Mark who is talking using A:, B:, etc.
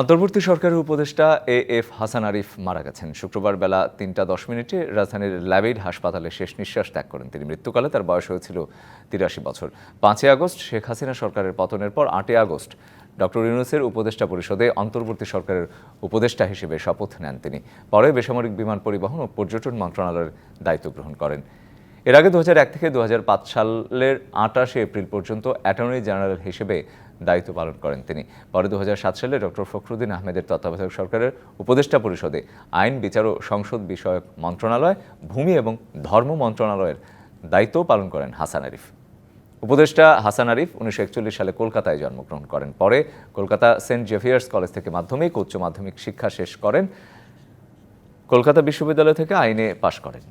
A: অন্তর্বর্তী সরকারের উপদেষ্টা এ এফ হাসান আরিফ মারা গেছেন। শুক্রবার বেলা তিনটা দশ মিনিটে রাজধানীর ল্যাবেইড হাসপাতালে শেষ নিঃশ্বাস ত্যাগ করেন। তিনি মৃত্যুকালে তার বয়স হয়েছিল তিরাশি বছর। পাঁচই আগস্ট শেখ হাসিনা সরকারের পতনের পর আটই আগস্ট ডক্টর ইউনুসের উপদেষ্টা পরিষদে অন্তর্বর্তী সরকারের উপদেষ্টা হিসেবে শপথ নেন তিনি। পরে বেসামরিক বিমান পরিবহন ও পর্যটন মন্ত্রণালয়ের দায়িত্ব গ্রহণ করেন। এর আগে দু থেকে দু হাজার পাঁচ সালের আটাশে এপ্রিল পর্যন্ত অ্যাটর্নি জেনারেল হিসেবে দায়িত্ব পালন করেন তিনি। পরে দু হাজার সাত সালে ডক্টর ফখরুদ্দিন আহমেদের তত্ত্বাবধায়ক সরকারের উপদেষ্টা পরিষদে আইন, বিচার ও সংসদ বিষয়ক মন্ত্রণালয়, ভূমি এবং ধর্ম মন্ত্রণালয়ের দায়িত্বও পালন করেন হাসান আরিফ। উপদেষ্টা হাসান আরিফ উনিশশো একচল্লিশ সালে কলকাতায় জন্মগ্রহণ করেন। পরে কলকাতা সেন্ট জেভিয়ার্স কলেজ থেকে মাধ্যমিক উচ্চ মাধ্যমিক শিক্ষা শেষ করেন। কলকাতা বিশ্ববিদ্যালয় থেকে আইনে পাশ করেন।